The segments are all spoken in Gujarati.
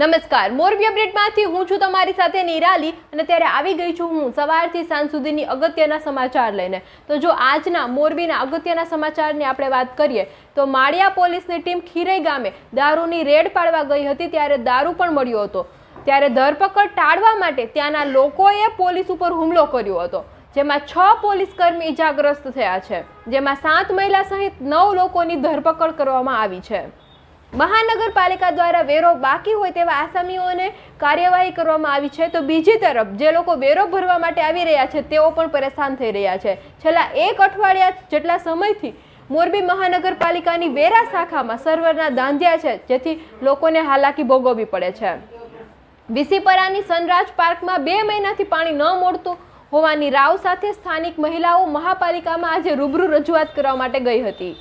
નમસ્કાર. મોરબી અપડેટમાંથી હું છું તમારી સાથે નિરાલી અને ત્યારે આવી ગઈ છું હું સવારથી સાંજ સુધીની અગત્યના સમાચાર લઈને. તો જો આજના મોરબીના અગત્યના સમાચારની આપણે વાત કરીએ, તો માળિયા પોલીસની ટીમ ખીરઈ ગામે દારૂની રેડ પાડવા ગઈ હતી ત્યારે દારૂ પણ મળ્યો હતો. ત્યારે ધરપકડ ટાળવા માટે ત્યાંના લોકોએ પોલીસ ઉપર હુમલો કર્યો હતો, જેમાં છ પોલીસ કર્મી ઇજાગ્રસ્ત થયા છે, જેમાં સાત મહિલા સહિત નવ લોકોની ધરપકડ કરવામાં આવી છે. મહાનગરપાલિકા દ્વારા વેરો બાકી હોય તેવા આસામીઓને કાર્યવાહી કરવામાં આવી છે. તો બીજી તરફ જે લોકો વેરો ભરવા માટે આવી રહ્યા છે, તેઓ પણ પરેશાન થઈ રહ્યા છે. છેલ્લા એક અઠવાડિયા જેટલા સમયથી મોરબી મહાનગરપાલિકાની વેરા શાખામાં સર્વરના દાંધિયા છે, જેથી લોકોને હાલાકી ભોગવવી પડે છે. વિસીપરાની સનરાજ પાર્કમાં બે મહિનાથી પાણી ન મળતું હોવાની રાવ સાથે સ્થાનિક મહિલાઓ મહાપાલિકામાં આજે રૂબરૂ રજૂઆત કરવા માટે ગઈ હતી.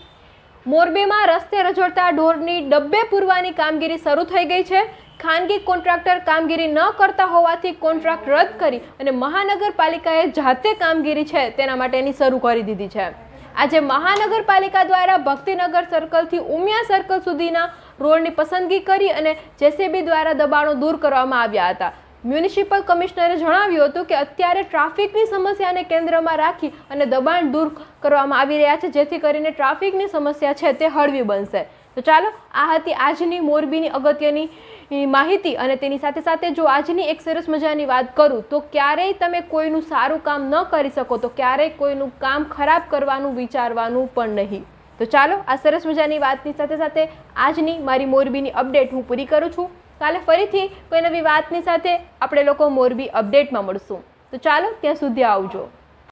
મોરબીમાં રસ્તે રજોડતા ઢોરની ડબ્બે પૂરવાની કામગીરી શરૂ થઈ ગઈ છે. ખાનગી કોન્ટ્રાક્ટર કામગીરી ન કરતા હોવાથી કોન્ટ્રાક્ટ રદ કરી અને મહાનગરપાલિકાએ જાતે કામગીરી છે તેના માટેની શરૂ કરી દીધી છે. આજે મહાનગરપાલિકા દ્વારા ભક્તિનગર સર્કલથી ઉમિયા સર્કલ સુધીના રોડની પસંદગી કરી અને જેસીબી દ્વારા દબાણો દૂર કરવામાં આવ્યા હતા. મ્યુનિસિપલ કમિશનરે જણાવ્યું હતું કે અત્યારે ટ્રાફિકની સમસ્યાને કેન્દ્રમાં રાખી અને દબાણ દૂર કરવામાં આવી રહ્યા છે, જેથી કરીને ટ્રાફિકની સમસ્યા છે તે હળવી બનશે. તો ચાલો, આ હતી આજની મોરબીની અગત્યની માહિતી અને તેની સાથે સાથે જો આજની એક સરસ મજાની વાત કરું, તો ક્યારેય તમે કોઈનું સારું કામ ન કરી શકો, તો ક્યારેય કોઈનું કામ ખરાબ કરવાનું વિચારવાનું પણ નહીં. તો ચાલો, આ સરસ મજાની વાતની સાથે સાથે આજની મારી મોરબીની અપડેટ હું પૂરી કરું છું. કાલે ફરીથી કોઈ નવી વાતની સાથે આપણે લોકો મોરબી અપડેટમાં મળશું. તો ચાલો ત્યાં સુધી આવજો.